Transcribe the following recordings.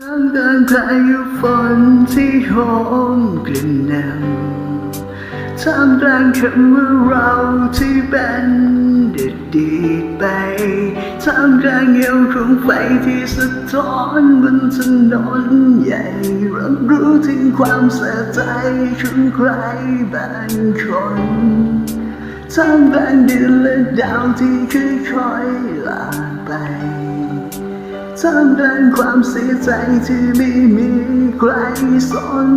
ท่ามกลางพายุฝนที่โหมกระหน่ำท่ามกลางคำว่าเราที่เป็นเด็ดดีไปท่ามกลางเงาของไฟที่สะท้อนบนถนนใหญ่รับรู้ถึงความเสียใจของใครบางคนท่ามกลางเดือนและดาวที่ค่อยๆลาไป ท่ามกลางความเสียใจที่ไม่มีใครสน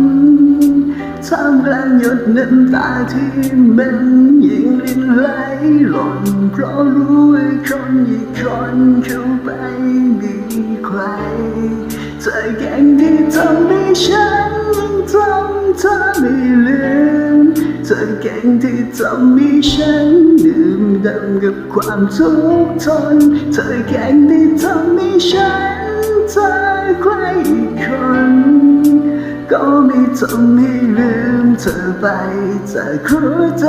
ท่ามกลางหยดน้ำตาที่มันยิ่งลินไหลหล่นเพราะรู้ว่าคนอีกคนเขาไปมีใครเธอแก่งที่ทำให้ฉันยังจำเธอไม่ลืมเธอเก่งที่ทำให้ฉัน ดื่มดำกับความทุกข์ทนเธอเก่งที่ทำให้ฉันเธอใครคนก็ไม่ทำให้ลืมเธอไปจากหัวใจ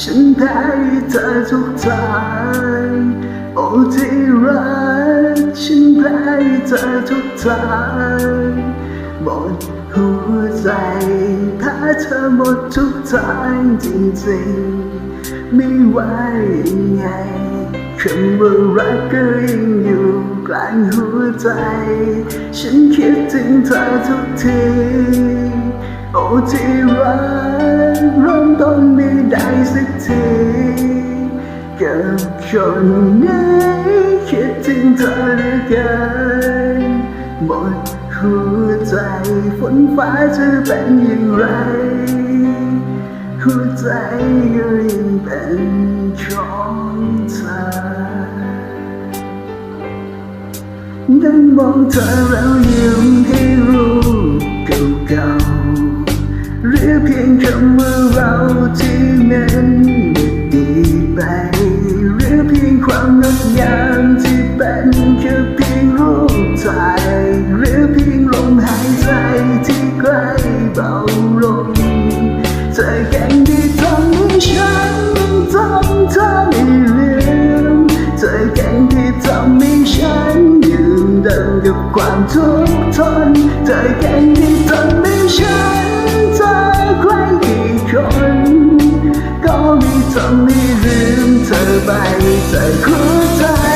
ฉันได้เธอทุกทางโอ้ที่รักฉันได้เธอทุกทาง หมดหัวใจ ถ้าเธอหมดทุกทางจริงๆ ไม่ว่ายังไงคำว่ารักก็ยังอยู่กลางหัวใจ ฉันคิดถึงเธอทุกทีโอ้ที่รักเริ่มต้นไม่ได้สักทีกับคนนี้คิดถึงเธอเหลือเกินหมด หัวใจฝนฟ้าจะเป็นอย่างไร หัวใจก็ยังเป็นของเธอได้มองเธอแล้วยิ้มให้รู้เก่าๆหรือเพียงคำว่าเราที่มัน มหายใจที่ใกล้เบาลงเธอแก่งที่ทำให้ฉันจำเธอไม่ลืมเธอแก่งที่ทำให้ฉันยืนเดินกับความทุกข์ทนเธอแก่งที่ทำให้ฉันเจอใครอีกคนก็ไม่ทำให้ลืมเธอไปจากหัวใจ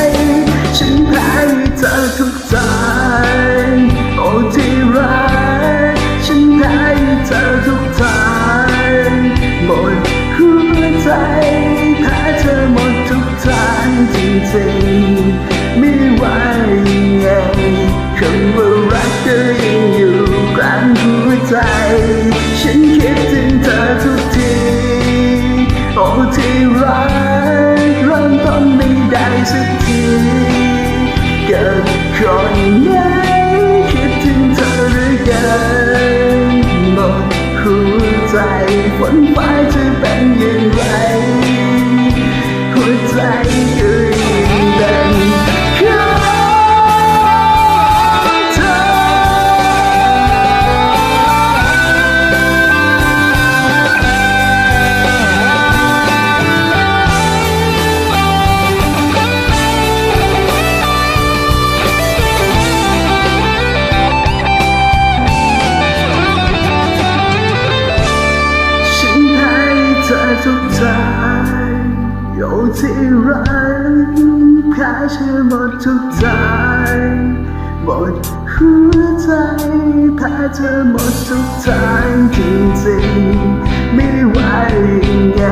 สักทีกับคนไหนคิดถึงเธอหรือเกินหมดหัวใจฝนฟ้าจะเป็นอย่างไร ทุกทางอยู่ที่รักแค่เธอหมดทุกทางหมดหัวใจแพ้เธอหมดทุกทางจริงๆไม่ไหวยังไง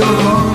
your